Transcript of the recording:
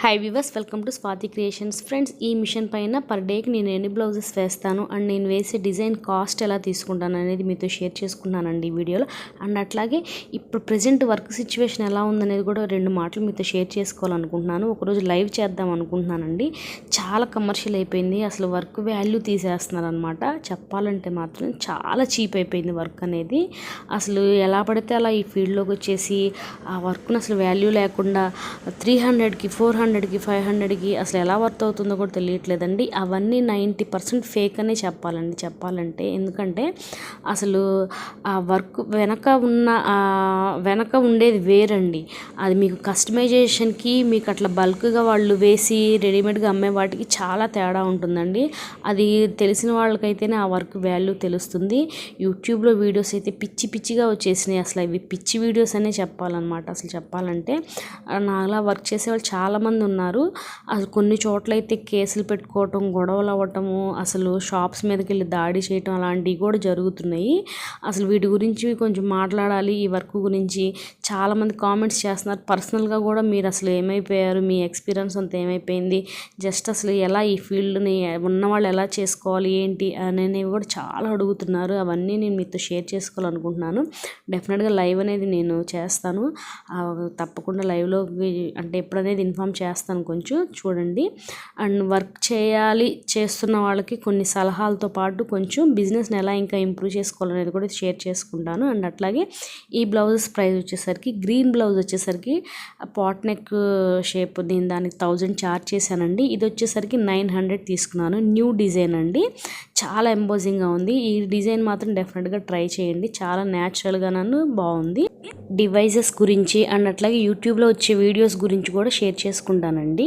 Hi viewers welcome to Swathi creations friends ఈ machine పైన per డేకి నేను ఎన్ని బ్లౌజెస్ వేస్తాను అండ్ నేను వేసే డిజైన్ కాస్ట్ ఎలా తీసుకుంటాను అనేది మీతో షేర్ చేసుకున్నానండి ఈ వీడియోలో. అండ్ అట్లాగే ఇప్పుడు ప్రజెంట్ వర్క్ సిచ్యువేషన్ ఎలా ఉందనేది కూడా రెండు మాటలు మీతో షేర్ చేసుకోవాలనుకుంటున్నాను. ఒకరోజు లైవ్ చేద్దాం అనుకుంటున్నానండి. చాలా కమర్షియల్ అయిపోయింది. అసలు వర్క్ వాల్యూ తీసేస్తున్నారు అనమాట చెప్పాలంటే మాత్రం చాలా చీప్ అయిపోయింది వర్క్ అనేది. అసలు ఎలా పడితే అలా ఈ ఫీల్డ్లోకి వచ్చేసి ఆ వర్క్ను అసలు వాల్యూ లేకుండా త్రీ హండ్రెడ్కి ఫోర్ హండ్రెడ్కి ఫైవ్ హండ్రెడ్కి అసలు ఎలా వర్త్ అవుతుందో కూడా తెలియట్లేదండి. అవన్నీ నైంటీ పర్సెంట్ ఫేక్ అనే చెప్పాలండి. చెప్పాలంటే ఎందుకంటే అసలు ఆ వర్క్ వెనక ఉన్న వెనక ఉండేది వేరండి. అది మీకు కస్టమైజేషన్కి మీకు అట్లా బల్క్గా వాళ్ళు వేసి రెడీమేడ్గా అమ్మే వాటికి చాలా తేడా ఉంటుందండి. అది తెలిసిన వాళ్ళకైతేనే ఆ వర్క్ వాల్యూ తెలుస్తుంది. యూట్యూబ్లో వీడియోస్ అయితే పిచ్చి పిచ్చిగా వచ్చేసినాయి. అసలు ఇవి పిచ్చి వీడియోస్ అనే చెప్పాలన్నమాట. అసలు చెప్పాలంటే నాలా వర్క్ చేసే వాళ్ళు చాలామంది ఉన్నారు. అసలు కొన్ని చోట్ల అయితే కేసులు పెట్టుకోవటం గొడవలు అవ్వటము అసలు షాప్స్ మీదకి వెళ్ళి దాడి చేయటం అలాంటివి కూడా జరుగుతున్నాయి. అసలు వీటి గురించి కొంచెం మాట్లాడాలి. ఈ వర్క్ గురించి చాలామంది కామెంట్స్ చేస్తున్నారు. పర్సనల్గా కూడా మీరు అసలు ఏమైపోయారు? మీ ఎక్స్పీరియన్స్ అంతా ఏమైపోయింది? జస్ట్ అసలు ఎలా ఈ ఫీల్డ్ని ఉన్నవాళ్ళు ఎలా చేసుకోవాలి? ఏంటి? అనేవి కూడా చాలా అడుగుతున్నారు. అవన్నీ నేను మీతో షేర్ చేసుకోవాలనుకుంటున్నాను. డెఫినెట్గా లైవ్ అనేది నేను చేస్తాను. తప్పకుండా లైవ్లో అంటే ఎప్పుడనేది ఇన్ఫామ్ చేస్తాను చేస్తాను కొంచెం చూడండి. అండ్ వర్క్ చేయాలి చేస్తున్న వాళ్ళకి కొన్ని సలహాలతో పాటు కొంచెం బిజినెస్ని ఎలా ఇంకా ఇంప్రూవ్ చేసుకోవాలనేది కూడా షేర్ చేసుకుంటాను. అండ్ అట్లాగే ఈ బ్లౌజెస్ ప్రైస్ వచ్చేసరికి గ్రీన్ బ్లౌజ్ వచ్చేసరికి పాట్ నెక్ షేప్ దీని దానికి థౌజండ్ చార్జ్ చేశానండి. ఇది వచ్చేసరికి నైన్ హండ్రెడ్ తీసుకున్నాను. న్యూ డిజైన్ అండి. చాలా ఎంబోజింగ్గా ఉంది. ఈ డిజైన్ మాత్రం డెఫినెట్గా ట్రై చేయండి. చాలా న్యాచురల్గా నన్ను బాగుంది. డివైజెస్ గురించి అండ్ అట్లాగే యూట్యూబ్లో వచ్చే వీడియోస్ గురించి కూడా షేర్ చేసుకుంటాను. చేసుకుంటానండి.